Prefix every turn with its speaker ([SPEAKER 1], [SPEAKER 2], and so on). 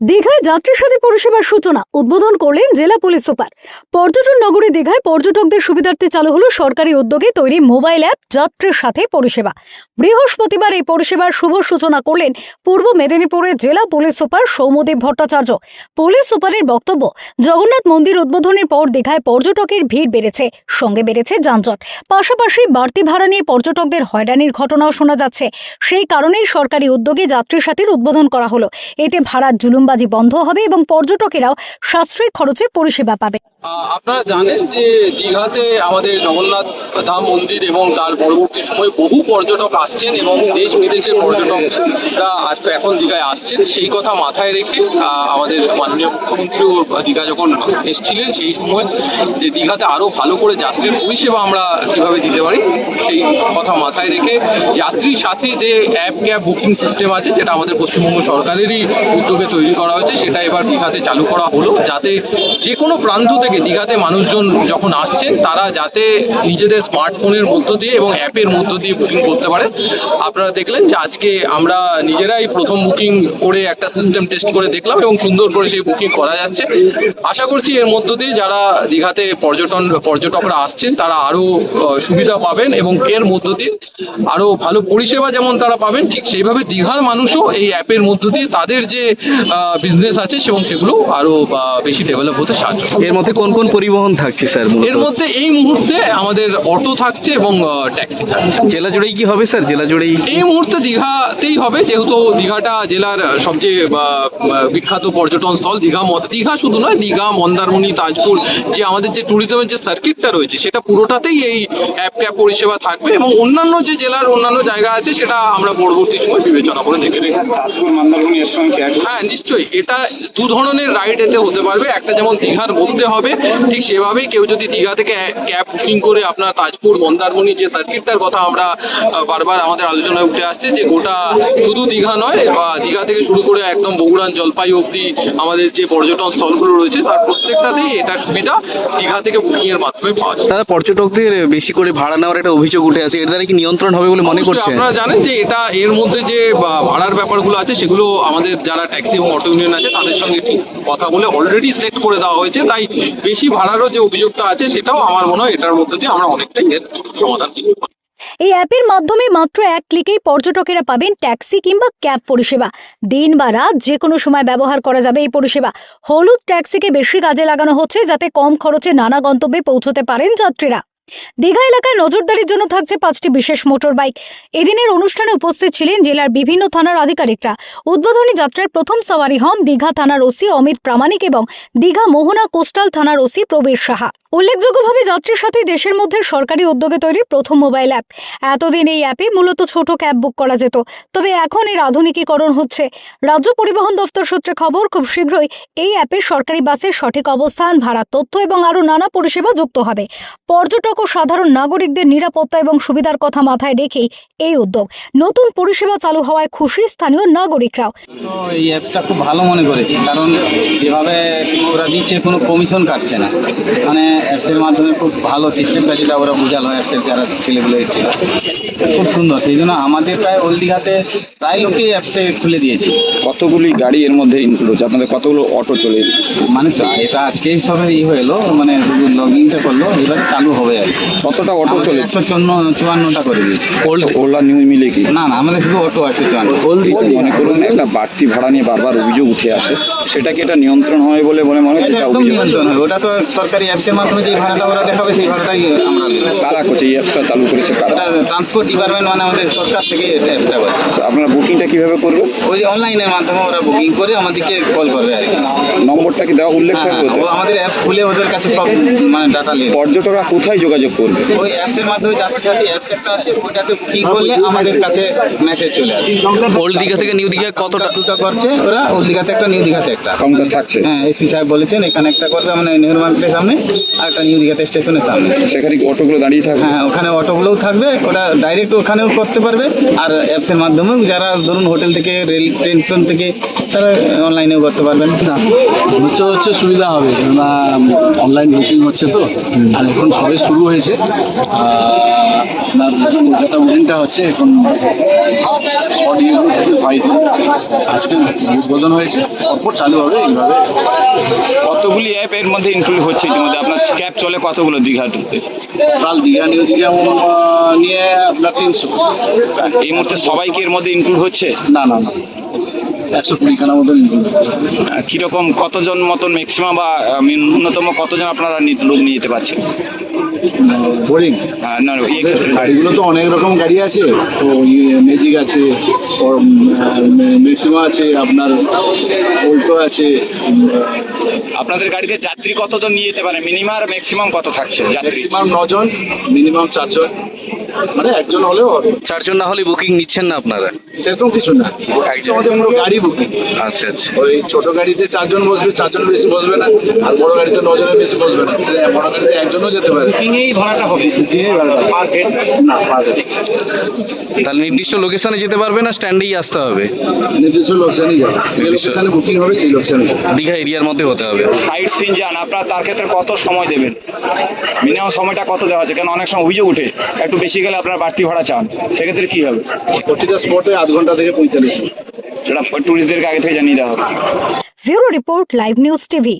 [SPEAKER 1] দীঘায় যাত্রী সাথী পরিষেবার সূচনা উদ্বোধন করলেন জেলা পুলিশ সুপার। পর্যটন নগরী দীঘায় পর্যটকদের সুবিধার্থে চালু হলো সরকারি উদ্যোগে তৈরি মোবাইল অ্যাপ যাত্রীর সাথে পরিষেবা। বৃহস্পতিবার এই পরিষেবার শুভ সূচনা করলেন পূর্ব মেদিনীপুরের জেলা police super Soumadeb Bhattacharya. Police সুপারের বক্তব্য, জগন্নাথ মন্দির উদ্বোধনের পর দীঘায় পর্যটকের ভিড় বেড়েছে, সঙ্গে বেড়েছে যানজট। পাশাপাশি বাড়তি ভাড়া নিয়ে পর্যটকদের হয়রানির ঘটনাও শোনা যাচ্ছে। সেই কারণেই সরকারি উদ্যোগে যাত্রী সাথীর উদ্বোধন করা হলো। এতে ভাড়ার জুলুমবাজি বন্ধ হবে এবং পর্যটকেরাও সাশ্রয়ী খরচে পরিষেবা পাবে।
[SPEAKER 2] আপনারা জানেন যে দীঘাতে আমাদের জগন্নাথ ধাম মন্দির এবং তার পরবর্তী সময়ে বহু পর্যটক আসছেন এবং দেশ বিদেশের পর্যটকরা এখন দীঘায় আসছেন। সেই কথা মাথায় রেখে আমাদের মাননীয় মুখ্যমন্ত্রীও দীঘা যখন এসেছিলেন, সেই সময় যে দীঘাতে আরও ভালো করে যাত্রীর পরিষেবা আমরা কীভাবে দিতে পারি, সেই কথা মাথায় রেখে যাত্রীর সাথে যে অ্যাপ ক্যাব বুকিং সিস্টেম আছে, যেটা আমাদের পশ্চিমবঙ্গ সরকারেরই উদ্যোগে তৈরি করা হয়েছে, সেটা এবার দীঘাতে চালু করা হলো। যাতে যে কোনো প্রান্ত থেকে দীঘাতে মানুষজন যখন আসছেন, তারা যাতে নিজেদের স্মার্টফোনের মধ্য দিয়ে এবং অ্যাপের মধ্য দিয়ে বুকিং করতে পারে। আপনারা দেখলেন যে আজকে আমরা নিজেরাই প্রথম বুকিং করে একটা সিস্টেম টেস্ট করে দেখলাম এবং সুন্দর করে সেই বুকিং করা যাচ্ছে। আশা করছি এর মধ্য দিয়ে যারা দীঘাতে পর্যটন, পর্যটকরা আসছেন, তারা আরও সুবিধা পাবেন এবং এর মধ্য দিয়ে আরও ভালো পরিষেবা যেমন তারা পাবেন, ঠিক সেইভাবে দীঘার মানুষও এই অ্যাপের মধ্য দিয়ে তাদের যে বিজনেস আছে এবং সেগুলো আরও বেশি ডেভেলপ হতে সাহায্য
[SPEAKER 3] এর মধ্যে কোন কোন পরিবহন থাকছে স্যার
[SPEAKER 2] এর মধ্যে এই মুহূর্তে আমাদের অটো থাকছে এবং ট্যাক্সি থাকছে।
[SPEAKER 3] জেলা জুড়েই কি হবে স্যার? জেলা জুড়েই?
[SPEAKER 2] এই মুহূর্তে দীঘাতেই হবে যেহেতু দীঘাটা জেলার সবচেয়ে বিখ্যাত পর্যটন স্থল দীঘা মদ- দীঘা শুধু নয় দীঘা মন্দারমণি তাজপুর যে আমাদের যে ট্যুরিজমের যে সার্কিটটা রয়েছে সেটা পুরোটাতেই এই অ্যাপ ক্যাব পরিষেবা থাকবে এবং অন্যান্য যে জেলার অন্যান্য জায়গা আছে সেটা আমরা পরবর্তী সময় বিবেচনা করে দেখে হ্যাঁ নিশ্চয়ই। এটা দু ধরনের রাইড এতে হতে পারবে। একটা যেমন দীঘার মধ্যে হবে ঠিক সেভাবেই কেউ যদি দীঘা থেকে ক্যাব বুকিং করে আপনার তাজপুর মন্দারমণি যে সার্কিটটার কথা আমরা বারবার আমাদের আলোচনায় উঠে আসছে যে গোটা শুধু দীঘা নয় বা দীঘা থেকে শুরু করে একদম বগুড়ান জলপাই অবধি আমাদের যে পর্যটন স্থলগুলো রয়েছে তার প্রত্যেকটাতেই এটা সুবিধা দীঘা থেকে বুকিংয়ের মাধ্যমে পাওয়া যায়।
[SPEAKER 3] দাদা পর্যটকদের বেশি করে ভাড়া নেওয়ার একটা অভিযোগ উঠে আসে এর দ্বারা কি নিয়ন্ত্রণ হবে বলে মনে
[SPEAKER 2] অবশ্যই
[SPEAKER 3] করছেন?
[SPEAKER 2] আপনারা জানেন যে এটা এর মধ্যে যে ভাড়ার ব্যাপারগুলো আছে সেগুলো আমাদের যারা ট্যাক্সি এবং অটো ইউনিয়ন আছে, তাদের সঙ্গে ঠিক কথা বলে অলরেডি সেট করে দেওয়া হয়েছে। তাই বেশি ভাড়ারও যে অভিযোগটা আছে, সেটাও আমার মনে হয় এটার মধ্যে দিয়ে আমরা অনেকটাই এর সমাধান দিতে পারব।
[SPEAKER 1] এই অ্যাপের মাধ্যমে মাত্র এক ক্লিকেই পর্যটকেরা পাবেন ট্যাক্সি কিংবা ক্যাব পরিষেবা। দিন বা রাত যে কোনো সময় ব্যবহার করা যাবে এই পরিষেবা। হলুদ ট্যাক্সিকে বেশি কাজে লাগানো হচ্ছে, যাতে কম খরচে নানা গন্তব্যে পৌঁছতে পারেন যাত্রীরা। দীঘা এলাকায় নজরদারির জন্য থাকছে পাঁচটি বিশেষ মোটর বাইক এদিনের অনুষ্ঠানে উপস্থিত ছিলেন জেলার বিভিন্ন থানার আধিকারিকরা। উদ্বোধনী যাত্রার প্রথম সওয়ারি হন দীঘা থানার ওসি অমিত প্রামাণিক এবং দীঘা মোহনা কোস্টাল থানার ওসি প্রবীর সাহা। উল্লেখযোগ্যভাবে যাত্রীর সাথে দেশের মধ্যে সরকারি উদ্যোগে তৈরি প্রথম মোবাইল অ্যাপ। এতদিন এই অ্যাপে মূলত ছোট ক্যাব বুক করা যেত। তবে এখন এর আধুনিকীকরণ হচ্ছে। রাজ্য পরিবহন দফতর সূত্রে খবর, খুব শীঘ্রই এই অ্যাপে সরকারি বাসের সঠিক অবস্থান, ভাড়ার তথ্য এবং আরও নানা পরিষেবা যুক্ত হবে। পর্যটক ও সাধারণ নাগরিকদের নিরাপত্তা এবং সুবিধার কথা মাথায় রেখেই এই উদ্যোগ। নতুন পরিষেবা চালু হওয়ায় খুশি স্থানীয় নাগরিকরাও।
[SPEAKER 4] এই অ্যাপটা খুব ভালো মনে করেছি। কারণ যেভাবে ওরা দিচ্ছে কোনো কমিশন কাটছে না। মানে অ্যাপসের মাধ্যমে খুব ভালো সিস্টেমটা যেটা ওরা বোঝালো অ্যাপসের যারা ছেলেগুলো এসেছিল খুব সুন্দর। সেই জন্য আমাদের প্রায় ওল্ড দীঘাতে প্রায় লোকই অ্যাপসে খুলে দিয়েছি।
[SPEAKER 5] কতগুলি গাড়ি এর মধ্যে ইনক্লুড হচ্ছে? আপনাদের কতগুলো অটো চলে?
[SPEAKER 4] মানে এটা আজকেই সবে ই হলো মানে লগ ইনটা করল এবার চালু হবে আর
[SPEAKER 5] কতটা অটো চলে?
[SPEAKER 4] একশো চন্ন চুয়ান্নটা করে দিয়েছি।
[SPEAKER 5] ওল্ড ওলা নিউ মিলে কি?
[SPEAKER 4] না না আমাদের শুধু অটো আছে চুয়ান্ন।
[SPEAKER 5] ওল্ড মনে করুন একটা বাড়তি ভাড়া নিয়ে বারবার অভিযোগ উঠে আসে। সেটা কি এটা নিয়ন্ত্রণ হয় বলে মনে মনে
[SPEAKER 4] একদম নিয়ন্ত্রণ হয়। ওটা তো সরকারি অ্যাপসের মাধ্যমে যে ভাড়াটা ওরা দেখাবে সেই ভাড়াটাই আমরা
[SPEAKER 5] কারা করছে এই অ্যাপটা চালু করেছে কারা?
[SPEAKER 4] ট্রান্সপোর্ট ডিপার্টমেন্ট মানে আমাদের সরকার থেকে এটা অ্যাপটা করছে।
[SPEAKER 5] আপনারা বুকিংটা কীভাবে করবে?
[SPEAKER 4] ওই যে অনলাইনের মাধ্যমে ওরা বুকিং করে আমাদেরকে কল করবে আর কি।
[SPEAKER 5] নম্বরটা কি দেওয়া উল্লেখ থাকবে
[SPEAKER 4] হ্যাঁ, ও আমাদের অ্যাপস খুলে ওদের কাছে সব মানে ডাটা নিয়ে
[SPEAKER 5] পর্যটকরা কোথায় যোগাযোগ করবে?
[SPEAKER 4] ওই অ্যাপসের মাধ্যমে যাত্রী সাথী অ্যাপস একটা আছে ওটাতে বুকিং করলে আমাদের কাছে মেসেজ চলে আসে।
[SPEAKER 3] ওল্ড দীঘা থেকে নিউ দীঘা কতটা?
[SPEAKER 4] দুটো করছে ওরা ওই দীঘাতে একটা নিউ দীঘাতে একটা।
[SPEAKER 5] কাউন্টার থাকছে।
[SPEAKER 4] হ্যাঁ এসপি সাহেব বলেছেন এখানে একটা করবে মানে নেহরু মার্কেটের সামনে। আর একটা নিউ দীঘাতে স্টেশনের সামনে
[SPEAKER 5] সেখানে কি অটোগুলো দাঁড়িয়ে থাকবে?
[SPEAKER 4] হ্যাঁ ওখানে অটোগুলোও থাকবে ওটা ডাইরেক্ট ওখানেও করতে পারবে আর অ্যাপসের মাধ্যমেও যারা ধরুন হোটেল থেকে রেল স্টেশন থেকে তারা অনলাইনেও করতে পারবেন।
[SPEAKER 6] না হচ্ছে হচ্ছে সুবিধা হবে কেননা অনলাইন বুকিং হচ্ছে তো আর এখন সবে শুরু হয়েছে। কলকাতা বুকিংটা হচ্ছে এখন আজকে উদ্বোধন হয়েছে অপর চালু হবে এইভাবে।
[SPEAKER 5] কতগুলি অ্যাপ এর মধ্যে ইনক্লুড হচ্ছে ইতিমধ্যে? আপনার ক্যাব চলে কতগুলো দীঘাতে?
[SPEAKER 6] কাল দীঘা নিউ দীঘা নিয়ে আপনার তিনশো।
[SPEAKER 5] এই মুহূর্তে সবাই কি এর মধ্যে ইনক্লুড হচ্ছে?
[SPEAKER 6] না না না। একশো কুড়িখানা মতো
[SPEAKER 5] কীরকম কতজন মতন ম্যাক্সিমাম বা ন্যূনতম কতজন আপনারা লোক নিয়ে যেতে পারছেন?
[SPEAKER 6] বোরিং
[SPEAKER 5] না ইয়ে
[SPEAKER 6] গাড়িগুলো তো অনেক রকম গাড়ি আছে। তো ম্যাজিক আছে ম্যাক্সিমা আছে আপনার অল্টো আছে
[SPEAKER 5] আপনাদের গাড়িতে যাত্রী কতজন নিয়ে যেতে পারে? মিনিমাম আর ম্যাক্সিমাম কত থাকছে?
[SPEAKER 6] ম্যাক্সিমাম নজন মিনিমাম চারজন। মানে একজন হলেও হবে।
[SPEAKER 3] চারজন না হলে বুকিং নিচ্ছেন না আপনারা?
[SPEAKER 6] সেরকম কিছু না।
[SPEAKER 3] একজন।
[SPEAKER 6] আমাদের পুরো গাড়ি বুকিং
[SPEAKER 3] আচ্ছা আচ্ছা।
[SPEAKER 6] ওই ছোট গাড়িতে চারজন বসবে চারজন বেশি বসবে না। আর বড় গাড়িতে নজনের বেশি বসবে না। বড় গাড়িতে একজনও যেতে পারে।
[SPEAKER 4] এই ভাড়াটা হবে।
[SPEAKER 6] পার হেড না পার হেড
[SPEAKER 3] তাহলে নির্দিষ্ট লোকেশনে যেতে পারবে না? স্ট্যান্ডেই আসতে হবে?
[SPEAKER 6] নির্দিষ্ট লোকেশানই যাবে। যে লোকেশানে বুকিং হবে সেই লোকেশানে
[SPEAKER 3] দীঘা এরিয়ার মধ্যে হতে হবে।
[SPEAKER 5] সাইট সিন যান আপনারা তার ক্ষেত্রে কত সময় দেবেন? মিনিমাম সময়টা কত দেওয়া হচ্ছে কেন অনেক সময় অভিযোগ উঠে একটু বেশি গেলে আপনারা বাড়তি ভাড়া চান। সেক্ষেত্রে কি হবে?
[SPEAKER 6] প্রতিটা স্পটে আধ ঘণ্টা থেকে পঁয়তাল্লিশ মিনিট।
[SPEAKER 5] সেটা টুরিস্টদেরকে আগে থেকে জানিয়ে দেওয়া হবে।
[SPEAKER 1] Bureau report live news TV.